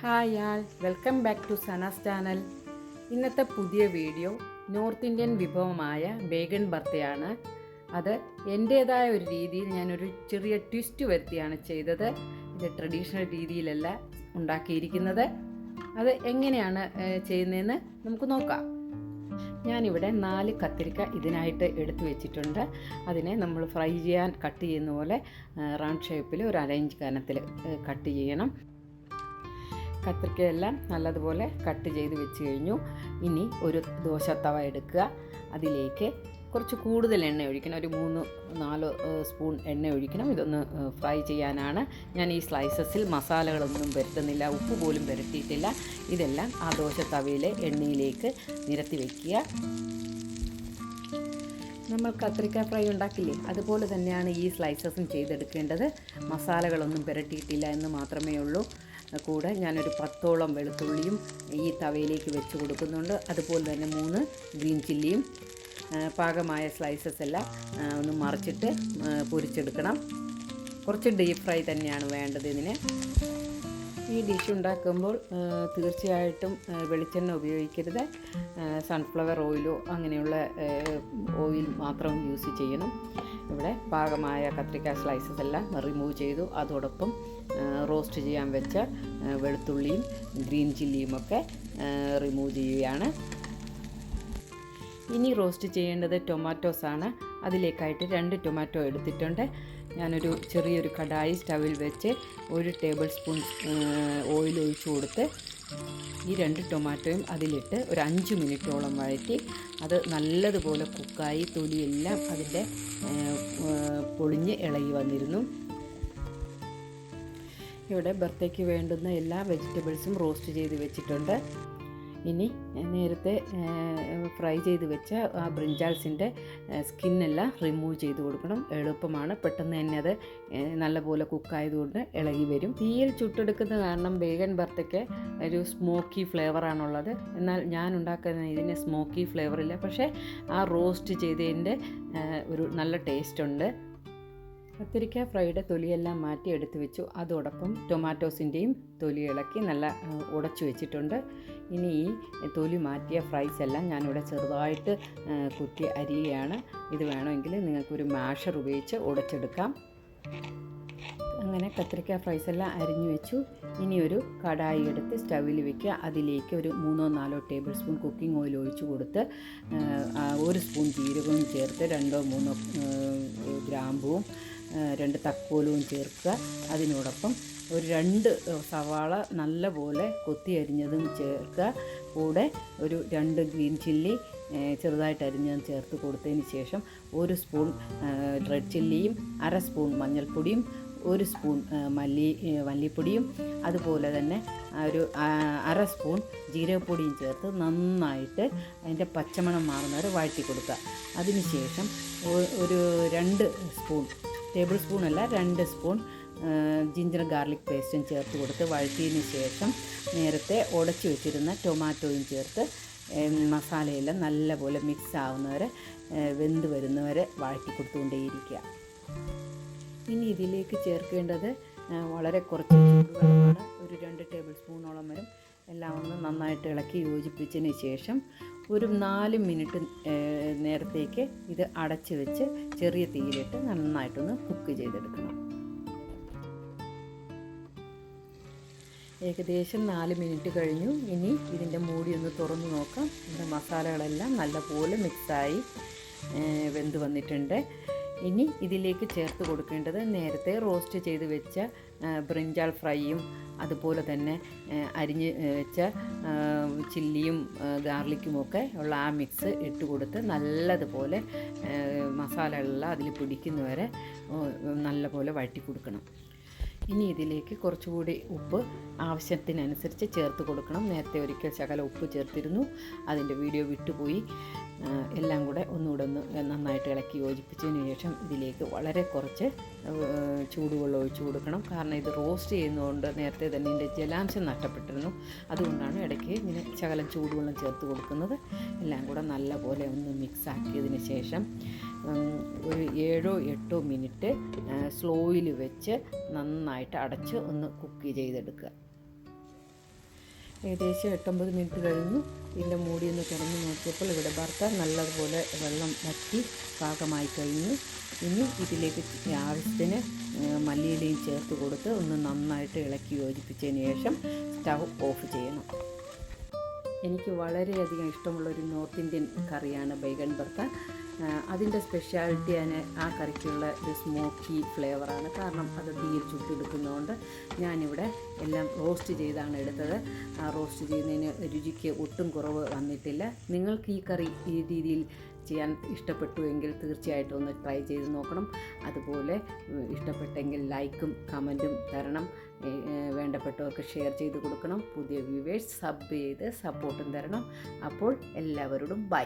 Hi all welcome back to Sana's channel. ഇന്നത്തെ പുതിയ video north Indian വിഭവമായ ബേഗൻ ബർത്തയാണ്. അത് എന്റേതായ ഒരു രീതിയിൽ ഞാനൊരു ചെറിയ ട്വിസ്റ്റ് വരുത്തിയാണ് ചെയ്തത്. ഇത് ട്രഡീഷണൽ രീതിയിലല്ല ഉണ്ടാക്കിയിരിക്കുന്നത്. അത് എങ്ങനെയാണ് ചെയ്യുന്നതെന്ന് നമുക്ക് നോക്കാം. ഞാനിവിടെ നാല് കത്തിരിക്ക ഇതിനായിട്ട് എടുത്തു വെച്ചിട്ടുണ്ട്. അതിനെ നമ്മൾ ഫ്രൈ ചെയ്യാൻ കട്ട് ചെയ്യുന്ന പോലെ റൗണ്ട് ഷേപ്പിൽ ഒരു അരയിഞ്ച് കനത്തിൽ കട്ട് ചെയ്യണം. കത്തിരിക്കയെല്ലാം നല്ലതുപോലെ കട്ട് ചെയ്ത് വെച്ച് കഴിഞ്ഞു. ഇനി ഒരു ദോശത്തവ എടുക്കുക. അതിലേക്ക് കുറച്ച് കൂടുതൽ എണ്ണ ഒഴിക്കണം. ഒരു മൂന്ന് നാല് സ്പൂൺ എണ്ണ ഒഴിക്കണം. ഇതൊന്ന് ഫ്രൈ ചെയ്യാനാണ്. ഞാൻ ഈ സ്ലൈസസിൽ മസാലകളൊന്നും വരുത്തുന്നില്ല ഉപ്പ് പോലും വരുത്തിയിട്ടില്ല ഇതെല്ലാം ആ ദോശത്തവയിലെ എണ്ണയിലേക്ക് നിരത്തി വയ്ക്കുക നമ്മൾ കത്രിക്ക ഫ്രൈ ഉണ്ടാക്കില്ലേ? അതുപോലെ തന്നെയാണ് ഈ സ്ലൈസസും ചെയ്തെടുക്കേണ്ടത്. മസാലകളൊന്നും പുരട്ടിയിട്ടില്ല എന്ന് മാത്രമേ ഉള്ളൂ. കൂടെ ഞാനൊരു പത്തോളം വെളുത്തുള്ളിയും ഈ തവയിലേക്ക് വെച്ച് കൊടുക്കുന്നുണ്ട്. അതുപോലെ തന്നെ മൂന്ന് ഗ്രീൻ ചില്ലിയും പാകമായ സ്ലൈസസ് എല്ലാം ഒന്ന് മറിച്ചിട്ട് പൊരിച്ചെടുക്കണം. കുറച്ച് ഡീപ്പ് ഫ്രൈ തന്നെയാണ് വേണ്ടത് ഇതിന്. ഈ ഡിഷ് ഉണ്ടാക്കുമ്പോൾ തീർച്ചയായിട്ടും വെളിച്ചെണ്ണ ഉപയോഗിക്കരുത്. സൺഫ്ലവർ ഓയിലോ അങ്ങനെയുള്ള ഓയിൽ മാത്രം യൂസ് ചെയ്യണം. ഇവിടെ പാകമായ കത്രിക്ക സ്ലൈസസ് എല്ലാം റിമൂവ് ചെയ്തു. അതോടൊപ്പം റോസ്റ്റ് ചെയ്യാൻ വെച്ച വെളുത്തുള്ളിയും ഗ്രീൻ ചില്ലിയും ഒക്കെ റിമൂവ് ചെയ്യുകയാണ്. ഇനി റോസ്റ്റ് ചെയ്യേണ്ടത് ടൊമാറ്റോസ് ആണ്. അതിലേക്കായിട്ട് രണ്ട് ടൊമാറ്റോ എടുത്തിട്ടുണ്ട്. ഞാനൊരു ചെറിയൊരു കടായി സ്റ്റവിൽ വെച്ച് ഒരു ടേബിൾ സ്പൂൺ ഓയിൽ ഒഴിച്ചു കൊടുത്ത് ഈ രണ്ട് ടൊമാറ്റോയും അതിലിട്ട് ഒരു അഞ്ച് മിനിറ്റോളം വഴറ്റി അത് നല്ലതുപോലെ കുക്കായി തൊലിയെല്ലാം അതിന്റെ പൊളിഞ്ഞ് ഇളകി വന്നിരുന്നു. ഇവിടെ ബർത്തേക്ക് വേണ്ടുന്ന എല്ലാ വെജിറ്റബിൾസും റോസ്റ്റ് ചെയ്ത് വെച്ചിട്ടുണ്ട്. ഇനി നേരത്തെ ഫ്രൈ ചെയ്ത് വെച്ച ആ ബ്രിഞ്ചാൾസിന്റെ സ്കിന്നെല്ലാം റിമൂവ് ചെയ്ത് കൊടുക്കണം. എളുപ്പമാണ്. പെട്ടെന്ന് തന്നെ അത് നല്ലപോലെ കുക്കായതുകൊണ്ട് ഇളകി വരും. തീയിൽ ചുട്ടെടുക്കുന്ന കാരണം ബേഗൻ ബർത്തയ്ക്ക് ഒരു സ്മോക്കി ഫ്ലേവറാണുള്ളത്. എന്നാൽ ഞാൻ ഉണ്ടാക്കുന്ന ഇതിന് സ്മോക്കി ഫ്ലേവറില്ല. പക്ഷേ ആ റോസ്റ്റ് ചെയ്തതിന്റെ ഒരു നല്ല ടേസ്റ്റ് ഉണ്ട്. കത്തിരിക്ക ഫ്രൈഡ് തൊലിയെല്ലാം മാറ്റി എടുത്തു വെച്ചു. അതോടൊപ്പം ടൊമാറ്റോസിന്റെയും തൊലി ഇളക്കി നല്ല ഉടച്ചു വെച്ചിട്ടുണ്ട്. ഇനി ഈ തൊലി മാറ്റിയ ഫ്രൈസ് എല്ലാം ഞാനിവിടെ ചെറുതായിട്ട് കുത്തി അരിയുകയാണ്. ഇത് വേണമെങ്കിൽ നിങ്ങൾക്കൊരു മാഷർ ഉപയോഗിച്ച് ഉടച്ചെടുക്കാം. അങ്ങനെ കത്തിരിക്ക ഫ്രൈസ് എല്ലാം അരിഞ്ഞു വെച്ചു. ഇനി ഒരു കടായി എടുത്ത് സ്റ്റവിൽ വെക്കുക. അതിലേക്ക് ഒരു മൂന്നോ നാലോ ടേബിൾ സ്പൂൺ കുക്കിംഗ് ഓയിൽ ഒഴിച്ചു കൊടുത്ത് ഒരു സ്പൂൺ ജീരകവും ചേർത്ത് രണ്ടോ മൂന്നോ ഗ്രാമ്പുവും രണ്ട് തക്കോലവും ചേർക്കുക. അതിനോടൊപ്പം ഒരു രണ്ട് സവാള നല്ലപോലെ കൊത്തി അരിഞ്ഞതും ചേർക്കുക. കൂടെ ഒരു രണ്ട് ഗ്രീൻ ചില്ലി ചെറുതായിട്ട് അരിഞ്ഞതും ചേർത്ത് കൊടുത്തതിന് ശേഷം ഒരു സ്പൂൺ റെഡ് ചില്ലിയും അര സ്പൂൺ മഞ്ഞൾപ്പൊടിയും ഒരു സ്പൂൺ മല്ലി മല്ലിപ്പൊടിയും അതുപോലെ തന്നെ ഒരു അര സ്പൂൺ ജീരകപ്പൊടിയും ചേർത്ത് നന്നായിട്ട് അതിന്റെ പച്ചമണം മാറുന്നവരെ വഴറ്റി കൊടുക്കുക. അതിനുശേഷം ഒരു രണ്ട് സ്പൂൺ ടേബിൾ സ്പൂൺ അല്ല രണ്ട് സ്പൂൺ ജിഞ്ചർ ഗാർലിക് പേസ്റ്റും ചേർത്ത് കൊടുത്ത് വഴറ്റിയതിന് ശേഷം നേരത്തെ ഉടച്ചു വെച്ചിരുന്ന ടൊമാറ്റോയും ചേർത്ത് മസാലയെല്ലാം നല്ലപോലെ മിക്സ് ആവുന്നവരെ വെന്ത് വരുന്നവരെ വഴറ്റി കൊടുത്തുകൊണ്ടേയിരിക്കുക. ഇനി ഇതിലേക്ക് ചേർക്കേണ്ടത് വളരെ കുറച്ച് ചൂടുവെള്ളമാണ്. ഒരു രണ്ട് ടേബിൾ സ്പൂണോളം വരും. എല്ലാം ഒന്ന് നന്നായിട്ട് ഇളക്കി യോജിപ്പിച്ചതിന് ശേഷം ഒരു നാല് മിനിറ്റ് നേരത്തേക്ക് ഇത് അടച്ച് വെച്ച് ചെറിയ തീയിലിട്ട് നന്നായിട്ടൊന്ന് കുക്ക് ചെയ്തെടുക്കണം. ഏകദേശം നാല് മിനിറ്റ് കഴിഞ്ഞു. ഇനി ഇതിന്റെ മൂടി ഒന്ന് തുറന്ന് നോക്കാം. ഇതിന്റെ മസാലകളെല്ലാം നല്ലപോലെ മിക്സായി വെന്ത് വന്നിട്ടുണ്ട്. ഇനി ഇതിലേക്ക് ചേർത്ത് കൊടുക്കേണ്ടത് നേരത്തെ റോസ്റ്റ് ചെയ്ത് വെച്ച ബ്രിഞ്ചാൾ ഫ്രൈയും അതുപോലെ തന്നെ അരിഞ്ഞ് വെച്ച ചില്ലിയും ഗാർലിക്കുമൊക്കെ ഉള്ള ആ മിക്സ് ഇട്ട് കൊടുത്ത് നല്ലതുപോലെ മസാല മസാലകളെല്ലാം അതിൽ പിടിക്കുന്നവരെ നല്ലപോലെ വഴറ്റി കൊടുക്കണം. ഇനി ഇതിലേക്ക് കുറച്ചുകൂടി ഉപ്പ് ആവശ്യത്തിനനുസരിച്ച് ചേർത്ത് കൊടുക്കണം. നേരത്തെ ഒരിക്കൽ ശകല ഉപ്പ് ചേർത്തിരുന്നു. അതിന്റെ വീഡിയോ വിട്ടുപോയി. എല്ലാം കൂടെ ഒന്നുകൂടെ ഒന്ന് നന്നായിട്ട് ഇളക്കി യോജിപ്പിച്ചതിന് ശേഷം ഇതിലേക്ക് വളരെ കുറച്ച് ചൂടുവെള്ളം ഒഴിച്ചു കൊടുക്കണം. കാരണം ഇത് റോസ്റ്റ് ചെയ്യുന്നതുകൊണ്ട് നേരത്തെ തന്നെ ഇതിന്റെ ജലാംശം നഷ്ടപ്പെട്ടിരുന്നു. അതുകൊണ്ടാണ് ഇടയ്ക്ക് ഇങ്ങനെ ശകലം ചൂടുവെള്ളം ചേർത്ത് കൊടുക്കുന്നത്. എല്ലാം കൂടെ നല്ലപോലെ ഒന്ന് മിക്സ് ആക്കിയതിന് ശേഷം ഒരു ഏഴോ എട്ടോ മിനിറ്റ് സ്ലോയിൽ വെച്ച് നന്നായിട്ട് അടച്ച് ഒന്ന് കുക്ക് ചെയ്തെടുക്കുക. ഏകദേശം എട്ടൊമ്പത് മിനിറ്റ് കഴിഞ്ഞു. ഇതിന്റെ ഒന്ന് തുറന്ന് നോക്കിയപ്പോൾ ഇവിടെ ഭർത്താൻ നല്ലതുപോലെ വെള്ളം വറ്റി പാകമായി കഴിഞ്ഞു. ഇനി ഇതിലേക്ക് ആവശ്യത്തിന് മല്ലിയിലയും ചേർത്ത് കൊടുത്ത് ഒന്ന് നന്നായിട്ട് ഇളക്കി യോജിപ്പിച്ചതിന് ശേഷം സ്റ്റവ് ഓഫ് ചെയ്യണം. എനിക്ക് വളരെയധികം ഇഷ്ടമുള്ള ഒരു നോർത്ത് ഇന്ത്യൻ കറിയാണ് ബൈഗൺ ഭർത്ത അതിന്റെ സ്പെഷ്യാലിറ്റി തന്നെ ആ കറിക്കുള്ള ഒരു സ്മോക്കി ഫ്ലേവറാണ് കാരണം അത് തീയിൽ ചുട്ടെടുക്കുന്നതുകൊണ്ട് ഞാനിവിടെ എല്ലാം റോസ്റ്റ് ചെയ്താണ് എടുത്തത്. ആ റോസ്റ്റ് ചെയ്യുന്നതിന് രുചിക്ക് ഒട്ടും കുറവ് വന്നിട്ടില്ല. നിങ്ങൾക്ക് ഈ കറി ഈ രീതിയിൽ ചെയ്യാൻ ഇഷ്ടപ്പെട്ടുവെങ്കിൽ തീർച്ചയായിട്ടും ഒന്ന് ട്രൈ ചെയ്ത് നോക്കണം. അതുപോലെ ഇഷ്ടപ്പെട്ടെങ്കിൽ ലൈക്കും കമന്റും തരണം. വേണ്ടപ്പെട്ടവർക്ക് ഷെയർ ചെയ്ത് കൊടുക്കണം. പുതിയ വ്യൂവേഴ്സ് സബ് ചെയ്ത് സപ്പോർട്ടും തരണം. അപ്പോൾ എല്ലാവരോടും ബൈ